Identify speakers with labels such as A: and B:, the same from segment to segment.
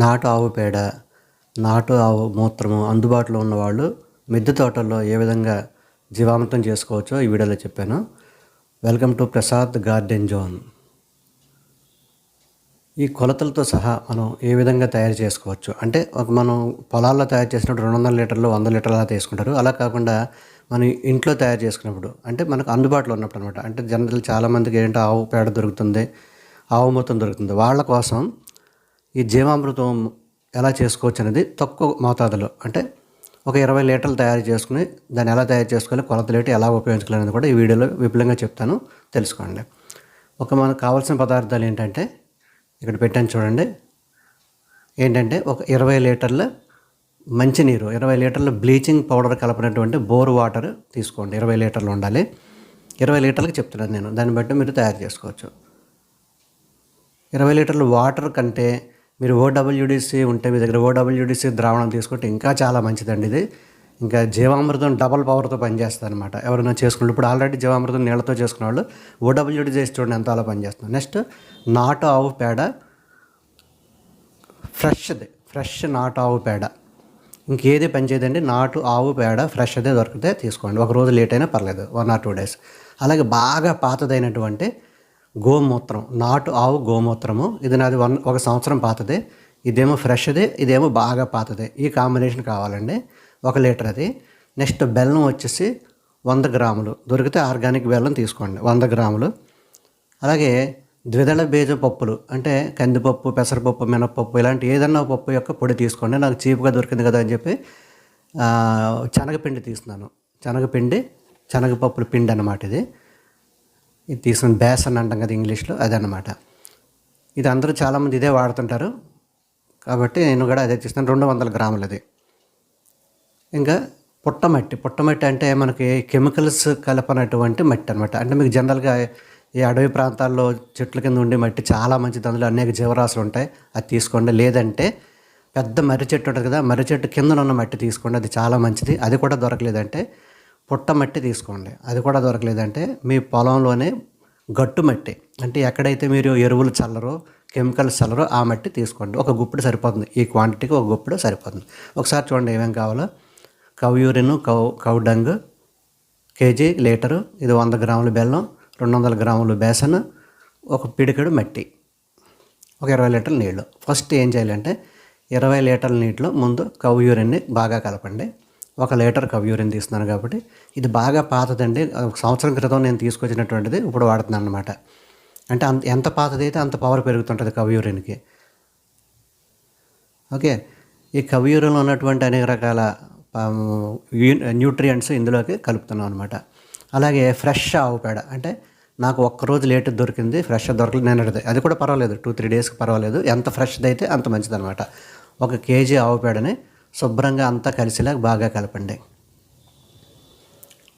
A: నాటు ఆవు పేడ నాటు ఆవు మూత్రము అందుబాటులో ఉన్నవాళ్ళు మిద్దె తోటల్లో ఏ విధంగా జీవామృతం చేసుకోవచ్చో ఈ వీడియోలో చెప్పాను. Welcome to Prasad garden zone ఈ కొలతలతో సహా మనం ఏ విధంగా తయారు చేసుకోవచ్చు? అంటే ఒక మనం పొలాల్లో తయారు చేసినప్పుడు రెండు వందల లీటర్లు వంద లీటర్లు అలా తీసుకుంటారు. అలా కాకుండా మనం ఇంట్లో తయారు చేసుకున్నప్పుడు అంటే మనకు అందుబాటులో ఉన్నప్పుడు అనమాట అంటే జనరల్ చాలామందికి ఏంటో ఆవు పేడ దొరుకుతుంది ఆవు మొత్తం దొరుకుతుంది. వాళ్ళ కోసం ఈ జీవామృతం ఎలా చేసుకోవచ్చు అనేది తక్కువ మోతాదులో అంటే ఒక ఇరవై లీటర్లు తయారు చేసుకుని దాన్ని ఎలా తయారు చేసుకోవాలి కొలతలు ఏంటి ఎలా ఉపయోగించుకోవాలనేది కూడా ఈ వీడియోలో విపులంగా చెప్తాను తెలుసుకోండి. ఒక మనకు కావాల్సిన పదార్థాలు ఏంటంటే ఇక్కడ పెట్టాను చూడండి. ఏంటంటే ఒక ఇరవై లీటర్ల మంచినీరు ఇరవై లీటర్ల బ్లీచింగ్ పౌడర్ కలపనటువంటి బోర్ వాటర్ తీసుకోండి ఇరవై లీటర్లు ఉండాలి. ఇరవై లీటర్లకు చెప్తున్నాను నేను దాన్ని బట్టి మీరు తయారు చేసుకోవచ్చు. ఇరవై లీటర్ల వాటర్ కంటే మీరు ఓడబ్ల్యూడిసి ఉంటే మీ దగ్గర ఓడబ్ల్యూడిసి ద్రావణం తీసుకుంటే ఇంకా చాలా మంచిదండి ఇది. ఇంకా జీవామృతం డబల్ పవర్తో పనిచేస్తుంది అనమాట ఎవరైనా చేసుకుంటే ఇప్పుడు ఆల్రెడీ జీవామృతం నీళ్ళతో చేసుకున్న వాళ్ళు ఓడబ్ల్యూడి చేసి చూడండి ఎంత అలా పనిచేస్తుంది నెక్స్ట్ నాటు ఆవు పేడ. ఫ్రెష్ది ఫ్రెష్ నాటు ఆవు పేడ. ఇంకేది పనిచేయదండి నాటు ఆవు పేడ ఫ్రెష్ అదే దొరికితే తీసుకోండి. ఒక రోజు లేట్ అయినా పర్లేదు. One or two days. అలాగే బాగా పాతదైనటువంటి గోమూత్రం నాటు ఆవు గోమూత్రము. ఇది నాది వన్ ఒక సంవత్సరం పాతదే. ఇదేమో ఫ్రెష్ది ఇదేమో బాగా పాతదే. ఈ కాంబినేషన్ కావాలండి. ఒక లీటర్ అది. నెక్స్ట్ బెల్లం వచ్చేసి వంద గ్రాములు. దొరికితే ఆర్గానిక్ బెల్లం తీసుకోండి వంద గ్రాములు. అలాగే ద్విదళ బీజ పప్పులు అంటే కందిపప్పు పెసరపప్పు మినపప్పు ఇలాంటి ఏదన్నా పప్పు యొక్క పొడి తీసుకోండి. నాకు చీప్గా దొరికింది కదా అని చెప్పి శనగపిండి తీస్తున్నాను. శనగపిండి శనగపప్పుల పిండి అన్నమాట ఇది. ఇది తీసుకుని బేసన్ అంటాం కదా ఇంగ్లీష్లో అదనమాట ఇది అందరూ చాలామంది ఇదే వాడుతుంటారు. కాబట్టి నేను కూడా అదే తీస్తున్నాను రెండు వందల గ్రాములు అది. ఇంకా పుట్టమట్టి. పుట్టమట్టి అంటే మనకి కెమికల్స్ కలపనటువంటి మట్టి అనమాట అంటే మీకు జనరల్గా ఈ అడవి ప్రాంతాల్లో చెట్ల కింద ఉండే మట్టి చాలా మంచిది. అందులో అనేక జీవరాశులు ఉంటాయి. అది తీసుకోండి. లేదంటే పెద్ద మర్రి చెట్టు ఉంటుంది కదా మర్రి చెట్టు కింద ఉన్న మట్టి తీసుకోండి. అది చాలా మంచిది. అది కూడా దొరకలేదంటే పుట్ట మట్టి తీసుకోండి. అది కూడా దొరకలేదంటే మీ పొలంలోనే గట్టు మట్టి అంటే ఎక్కడైతే మీరు ఎరువులు చల్లరో కెమికల్స్ చల్లరో ఆ మట్టి తీసుకోండి. ఒక గుప్పుడు సరిపోతుంది. ఈ క్వాంటిటీకి ఒక గుప్పుడు సరిపోతుంది. ఒకసారి చూడండి ఏమేమి కావాలో. Cow urine cow cow dung KG litre ఇది వంద గ్రాముల బెల్లం రెండు వందల గ్రాములు బేసన్ ఒక పిడికెడు మట్టి ఒక ఇరవై లీటర్ల నీళ్ళు ఫస్ట్ ఏం చేయాలంటే ఇరవై లీటర్ల నీటిలో ముందు కవ్ యూరిన్ని బాగా కలపండి. ఒక లీటర్ కవ్ యూరిన్ తీస్తున్నాను కాబట్టి ఇది బాగా పాతదండి. ఒక సంవత్సరం క్రితం నేను తీసుకొచ్చినటువంటిది ఇప్పుడు వాడుతున్నాను అనమాట అంటే అంత ఎంత పాతదైతే అంత పవర్ పెరుగుతుంటుంది కవ్ యూరిన్కి ఓకే. ఈ కవ్యూరంలో ఉన్నటువంటి అనేక రకాల న్యూట్రియంట్స్ ఇందులోకి కలుపుతున్నాం అనమాట అలాగే ఫ్రెష్ ఆవు పేడ. అంటే నాకు ఒక్కరోజు లేట్ దొరికింది ఫ్రెష్ దొరకలేదు నేను అది కూడా పర్వాలేదు. టూ త్రీ డేస్కి పర్వాలేదు. ఎంత ఫ్రెష్ది అయితే అంత మంచిదనమాట ఒక కేజీ ఆవు పేడని శుభ్రంగా అంతా కలిసేలా బాగా కలపండి.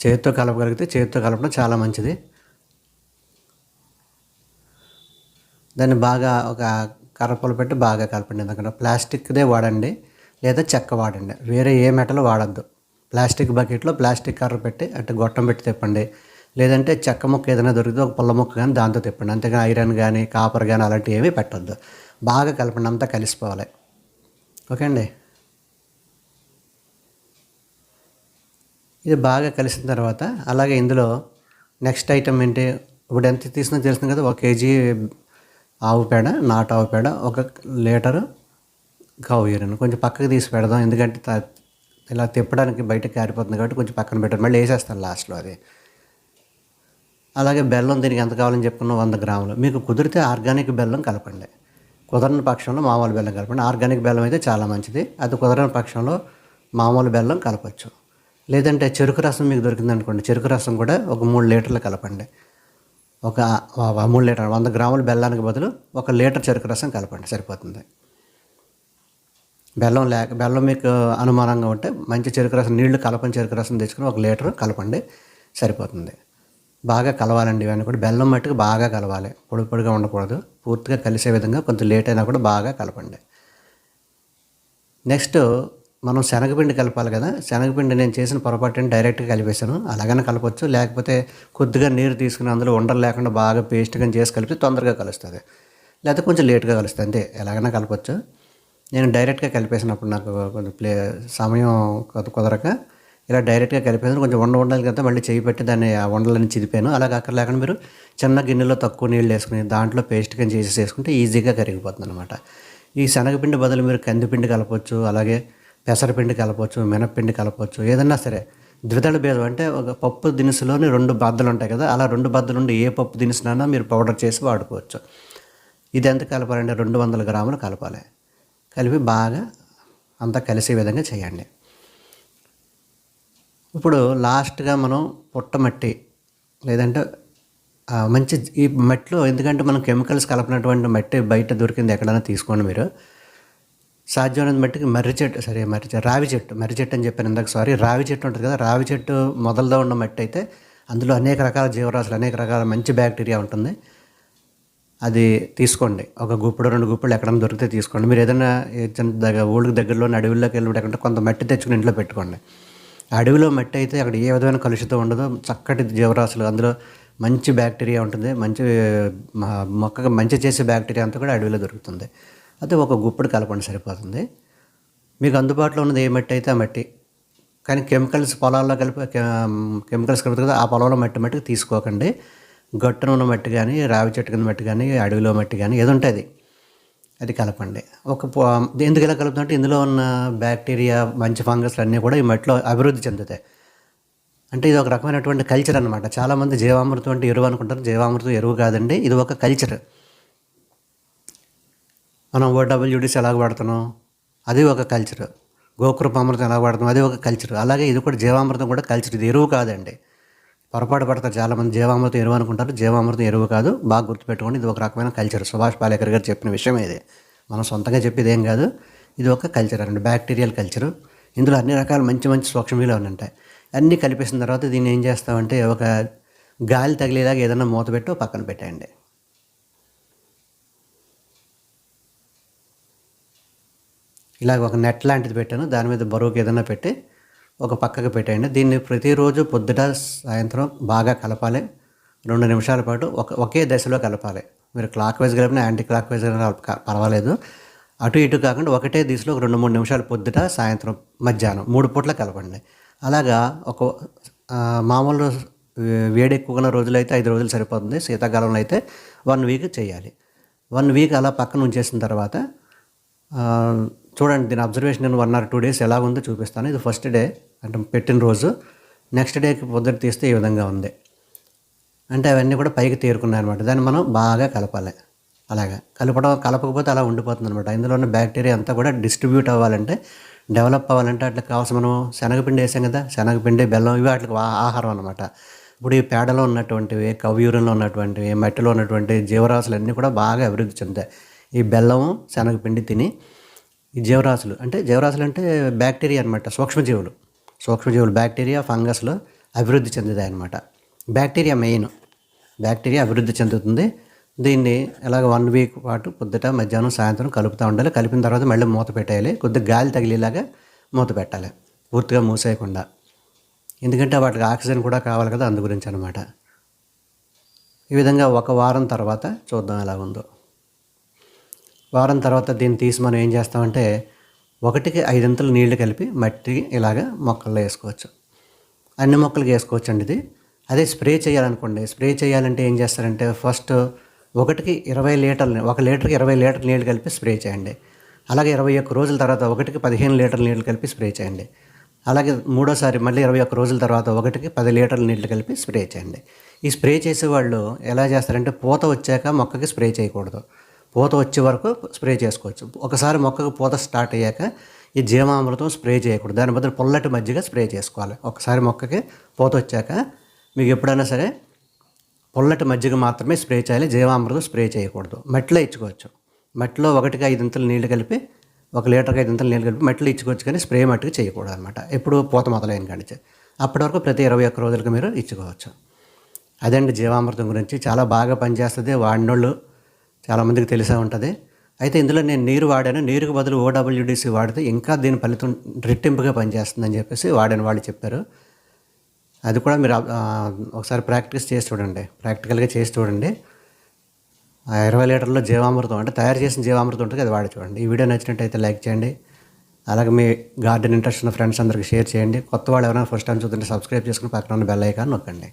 A: చేతితో కలపగలిగితే చేతితో కలపడం చాలా మంచిది. దాన్ని బాగా ఒక కర్రపలు పెట్టి బాగా కలపండి. ఎందుకంటే ప్లాస్టిక్దే వాడండి లేదా చెక్క వాడండి. వేరే ఏ మెటల్ వాడద్దు. ప్లాస్టిక్ బకెట్లో ప్లాస్టిక్ కర్ర పెట్టి అంటే గొట్టం పెట్టి తిప్పండి. లేదంటే చెక్క ముక్క ఏదైనా దొరికితే ఒక పుల్ల ముక్క కానీ దాంతో తిప్పండి. అంతేగాని ఐరన్ కానీ కాపర్ కానీ అలాంటివి ఏమీ పెట్టద్దు. బాగా కలపండి అంతా కలిసిపోవాలి. ఓకే అండి? ఇది బాగా కలిసిన తర్వాత అలాగే ఇందులో నెక్స్ట్ ఐటమ్ ఏంటి? ఇప్పుడు ఎంత తీసినా తెలిసింది కదా ఒక కేజీ ఆవు పేడ నాటు ఆవు పేడ ఒక లీటరు కావు యూరిన్ కొంచెం పక్కకు తీసి పెడదాం ఎందుకంటే ఇలా తిప్పడానికి బయటకు కారిపోతుంది కాబట్టి కొంచెం పక్కన పెట్టాను మళ్ళీ వేసేస్తాను లాస్ట్లో అది. అలాగే బెల్లం దీనికి ఎంత కావాలని చెప్పుకున్న? వంద గ్రాములు. మీకు కుదిరితే ఆర్గానిక్ బెల్లం కలపండి. కుదరని పక్షంలో మామూలు బెల్లం కలపండి. ఆర్గానిక్ బెల్లం అయితే చాలా మంచిది. అది కుదరని పక్షంలో మామూలు బెల్లం కలపచ్చు. లేదంటే చెరుకు రసం మీకు దొరికింది అనుకోండి. చెరుకు రసం కూడా ఒక మూడు లీటర్లు కలపండి. ఒక మూడు లీటర్ వంద గ్రాముల బెల్లానికి బదులు ఒక లీటర్ చెరుకు రసం కలపండి. సరిపోతుంది. బెల్లం లేక బెల్లం మీకు అనుమానంగా ఉంటే మంచి చెరుకు రసం నీళ్ళు కలపని చెరుకు రసం తెచ్చుకుని ఒక లీటర్ కలపండి. సరిపోతుంది. బాగా కలవాలండి ఇవన్నీ కూడా. బెల్లం మట్టుకు బాగా కలవాలి. పొడి పొడిగా ఉండకూడదు. పూర్తిగా కలిసే విధంగా కొంచెం లేట్ అయినా కూడా బాగా కలపండి. నెక్స్ట్ మనం శనగపిండి కలపాలి కదా. శనగపిండి నేను చేసిన పొరపాటుని డైరెక్ట్గా కలిపేశాను. అలాగనే కలపచ్చు. లేకపోతే కొద్దిగా నీరు తీసుకుని అందులో ఉండలు లేకుండా బాగా పేస్ట్గా చేసి కలిపితే తొందరగా కలుస్తుంది. లేకపోతే కొంచెం లేట్గా కలుస్తుంది. అంతే. ఎలాగైనా కలపచ్చు. నేను డైరెక్ట్గా కలిపేసినప్పుడు నాకు కొంచెం ప్లే సమయం కుదరక ఇలా డైరెక్ట్గా కలిపేసాను కొంచెం వండ ఉండాలి కదా. మళ్ళీ చేయి పెట్టి దాన్ని ఆ వండలని చిదిపాను. అలాగే అక్కడ లేకుండా మీరు చిన్న గిన్నెలో తక్కువ నీళ్ళు వేసుకుని దాంట్లో పేస్ట్ కింద చేసి వేసుకుంటే ఈజీగా కరిగిపోతుంది అనమాట ఈ శనగపిండి బదులు మీరు కందిపిండి కలపచ్చు. అలాగే పెసరపిండి కలపవచ్చు మినప్పిండి కలపవచ్చు ఏదన్నా సరే. ద్విదళ భేదం అంటే ఒక పప్పు దినుసులోని రెండు బద్దలు ఉంటాయి కదా అలా రెండు బద్దలు ఉండి ఏ పప్పు దినుసునైనా మీరు పౌడర్ చేసి వాడుకోవచ్చు. ఇది ఎంత కలపాలంటే రెండు వందల గ్రాములు కలపాలి. కలిపి బాగా అంతా కలిసే విధంగా చేయండి. ఇప్పుడు లాస్ట్గా మనం పుట్టమట్టి లేదంటే మంచి ఈ మట్టిలో ఎందుకంటే మనం కెమికల్స్ కలపనటువంటి మట్టి బయట దొరికింది ఎక్కడైనా తీసుకోండి మీరు. సాధ్యమైనంత మట్టికి మర్రి చెట్టు సరే మర్రి చెట్టు రావి చెట్టు మర్రి చెట్టు అని చెప్పాను ఇందాక సారీ రావి చెట్టు ఉంటుంది కదా రావి చెట్టు మొదలుగా ఉన్న మట్టి అయితే అందులో అనేక రకాల జీవరాశులు అనేక రకాల మంచి బ్యాక్టీరియా ఉంటుంది. అది తీసుకోండి. ఒక గుప్పుడు రెండు గుప్పులు ఎక్కడైనా దొరికితే తీసుకోండి. మీరు ఏదైనా చిన్న దగ్గర ఊళ్ళకి దగ్గరలోని అడవిలోకి వెళ్ళి ఎక్కడంటే కొంత మట్టి తెచ్చుకుని ఇంట్లో పెట్టుకోండి. ఆ అడవిలో మట్టి అయితే అక్కడ ఏ విధమైన కలుషితం ఉండదు చక్కటి జీవరాశులు అందులో మంచి బ్యాక్టీరియా ఉంటుంది. మంచి మొక్కకు మంచి చేసే బ్యాక్టీరియా అంతా కూడా అడవిలో దొరుకుతుంది. అయితే ఒక గుప్పుడు కలపండి సరిపోతుంది. మీకు అందుబాటులో ఉన్నది ఏ మట్టి అయితే ఆ మట్టి. కానీ కెమికల్స్ పొలాల్లో కలిపి కెమికల్స్ కలుపుతుంది కదా ఆ పొలంలో మట్టి మట్టికి తీసుకోకండి. గట్టున ఉన్న మట్టి కానీ రావి చెట్టు కింద మట్టి కానీ అడవిలో మట్టి కానీ ఏది ఉంటుంది అది. కలపండి. ఒక ఎందుకు ఇలా కలుపుతుందంటే ఇందులో ఉన్న బ్యాక్టీరియా మంచి ఫంగస్లు అన్నీ కూడా ఈ మట్టిలో అభివృద్ధి చెందుతాయి. అంటే ఇది ఒక రకమైనటువంటి కల్చర్ అనమాట చాలామంది జీవామృతం అంటే ఎరువు అనుకుంటారు. జీవామృతం ఎరువు కాదండి ఇది ఒక కల్చర్. మనం ఓడబ్ల్యూడిసి ఎలాగ వాడుతున్నాం? అది ఒక కల్చర్ గోకృప అమృతం ఎలా వాడుతున్నాం? అది ఒక కల్చర్ అలాగే ఇది కూడా జీవామృతం కూడా కల్చర్ ఇది ఎరువు కాదండి. పొరపాటు పడతారు చాలామంది. జీవామృతం ఎరువు అనుకుంటారు. జీవామృతం ఎరువు కాదు. బాగా గుర్తుపెట్టుకోండి. ఇది ఒక రకమైన కల్చర్ సుభాష్ పాలేకర్ గారు చెప్పిన విషయం ఇది. మనం సొంతంగా చెప్పేది ఏం కాదు. ఇది ఒక కల్చర్ అండి. బ్యాక్టీరియల్ కల్చర్ ఇందులో అన్ని రకాల మంచి మంచి సూక్ష్మీలు ఉంటాయి. అన్నీ కలిపేసిన తర్వాత దీన్ని ఏం చేస్తామంటే ఒక గాలి తగిలేలాగా ఏదైనా మూత పెట్టో పక్కన పెట్టేయండి. ఇలాగ ఒక నెట్ లాంటిది పెట్టాను. దాని మీద బరువుకి ఏదైనా పెట్టి ఒక పక్కకు పెట్టేయండి. దీన్ని ప్రతిరోజు పొద్దుట సాయంత్రం బాగా కలపాలి. రెండు నిమిషాల పాటు ఒక ఒకే దశలో కలపాలి. మీరు క్లాక్ వైజ్ కలిపినా యాంటీ క్లాక్ వైజ్ కలిపినా పర్వాలేదు. అటు ఇటు కాకుండా ఒకటే దిశలో ఒక రెండు మూడు నిమిషాలు పొద్దుట సాయంత్రం మధ్యాహ్నం మూడు పూట్ల కలపండి. అలాగా ఒక మామూలు వేడి ఎక్కువగా రోజులైతే ఐదు రోజులు సరిపోతుంది. శీతాకాలంలో అయితే వన్ వీక్ చేయాలి. వన్ వీక్ అలా పక్కన ఉంచేసిన తర్వాత చూడండి దీని అబ్జర్వేషన్ నేను వన్ ఆర్ టూ డేస్ ఎలా ఉందో చూపిస్తాను. ఇది ఫస్ట్ డే అంటే పెట్టిన రోజు. నెక్స్ట్ డేకి పొద్దుట తీస్తే ఈ విధంగా ఉంది. అంటే అవన్నీ కూడా పైకి తేరుకున్నాయి అనమాట దాన్ని మనం బాగా కలపాలి. అలాగా. కలపడం కలపకపోతే అలా ఉండిపోతుంది అనమాట ఇందులో ఉన్న బ్యాక్టీరియా అంతా కూడా డిస్ట్రిబ్యూట్ అవ్వాలంటే డెవలప్ అవ్వాలంటే అట్లా కావాల్సిన మనం శనగపిండి వేసాం కదా శనగపిండి బెల్లం ఇవి వాటికి ఆహారం అనమాట ఇప్పుడు ఈ పేడలో ఉన్నటువంటివి కవ్యూరంలో ఉన్నటువంటివి మట్టిలో ఉన్నటువంటి జీవరాశులు అన్నీ కూడా బాగా అభివృద్ధి చెందాయి. ఈ బెల్లం శనగపిండి తిని ఈ జీవరాశులు అంటే జీవరాశులు అంటే బ్యాక్టీరియా అనమాట సూక్ష్మజీవులు. సూక్ష్మజీవులు బ్యాక్టీరియా ఫంగస్లు అభివృద్ధి చెందుతాయి అనమాట బ్యాక్టీరియా మెయిన్. బ్యాక్టీరియా అభివృద్ధి చెందుతుంది. దీన్ని ఇలాగ వన్ వీక్ పాటు పొద్దుట మధ్యాహ్నం సాయంత్రం కలుపుతూ ఉండాలి. కలిపిన తర్వాత మళ్ళీ మూత పెట్టేయాలి. కొద్దిగా గాలి తగిలేలాగా మూత పెట్టాలి. పూర్తిగా మూసేయకుండా. ఎందుకంటే వాటికి ఆక్సిజన్ కూడా కావాలి కదా అందు గురించి అనమాట ఈ విధంగా ఒక వారం తర్వాత చూద్దాం ఎలా ఉందో. వారం తర్వాత దీన్ని తీసి మనం ఏం చేస్తామంటే ఒకటికి ఐదంతలు నీళ్ళు కలిపి మట్టి ఇలాగా మొక్కల్లో వేసుకోవచ్చు. అన్ని మొక్కలకి వేసుకోవచ్చు అండి ఇది. అదే స్ప్రే చేయాలనుకోండి. స్ప్రే చేయాలంటే ఏం చేస్తారంటే ఫస్ట్ ఒకటికి ఇరవై లీటర్లు ఒక లీటర్కి ఇరవై లీటర్ నీళ్ళు కలిపి స్ప్రే చేయండి. అలాగే ఇరవై ఒక్క రోజుల తర్వాత ఒకటికి పదిహేను లీటర్ల నీళ్ళు కలిపి స్ప్రే చేయండి. అలాగే మూడోసారి మళ్ళీ ఇరవై ఒక్క రోజుల తర్వాత ఒకటికి పది లీటర్ల నీళ్ళు కలిపి స్ప్రే చేయండి. ఈ స్ప్రే చేసేవాళ్ళు ఎలా చేస్తారంటే పూత వచ్చాక మొక్కకి స్ప్రే చేయకూడదు. పూత వచ్చే వరకు స్ప్రే చేసుకోవచ్చు. ఒకసారి మొక్కకు పూత స్టార్ట్ అయ్యాక ఈ జీవామృతం స్ప్రే చేయకూడదు. దాని బదులు పొల్లటి మజ్జిగ స్ప్రే చేసుకోవాలి. ఒకసారి మొక్కకి పూత వచ్చాక మీకు ఎప్పుడైనా సరే పొల్లటి మజ్జిగ మాత్రమే స్ప్రే చేయాలి. జీవామృతం స్ప్రే చేయకూడదు. మట్టిలో ఇచ్చుకోవచ్చు. మట్టిలో ఒకటికి ఐదింతలు నీళ్ళు కలిపి ఒక లీటర్కి ఐదింతలు నీళ్ళు కలిపి మట్టిలో ఇచ్చుకోవచ్చు కానీ స్ప్రే మట్టికి చేయకూడదు అనమాట ఎప్పుడు పూత మొదలైన కానించి అప్పటి వరకు ప్రతి ఇరవై ఒక్క రోజులకు మీరు ఇచ్చుకోవచ్చు. అదండి జీవామృతం గురించి. చాలా బాగా పనిచేస్తుంది. వాడినోళ్ళు చాలామందికి తెలిసే ఉంటుంది. అయితే ఇందులో నేను నీరు వాడాను. నీరుకు బదులు ఓడబ్ల్యూడిసి వాడితే ఇంకా దీని ఫలితం రెట్టింపుగా పనిచేస్తుందని చెప్పేసి వాడని వాళ్ళు చెప్పారు. అది కూడా మీరు ఒకసారి ప్రాక్టీస్ చేసి చూడండి. ప్రాక్టికల్గా చేసి చూడండి. ఆ ఇరవై లీటర్లో జీవామృతం అంటే తయారు చేసిన జీవామృతం ఉంటుంది అది వాడి చూడండి. ఈ వీడియో నచ్చినట్టయితే లైక్ చేయండి. అలాగే మీ గార్డెన్ ఇంట్రెస్ట్ ఉన్న ఫ్రెండ్స్ అందరికి షేర్ చేయండి. కొత్త వాళ్ళు ఎవరైనా ఫస్ట్ టైం చూస్తుంటే సబ్స్క్రైబ్ చేసుకుని పక్కన ఉన్న బెల్ ఐకాన్ నొక్కండి.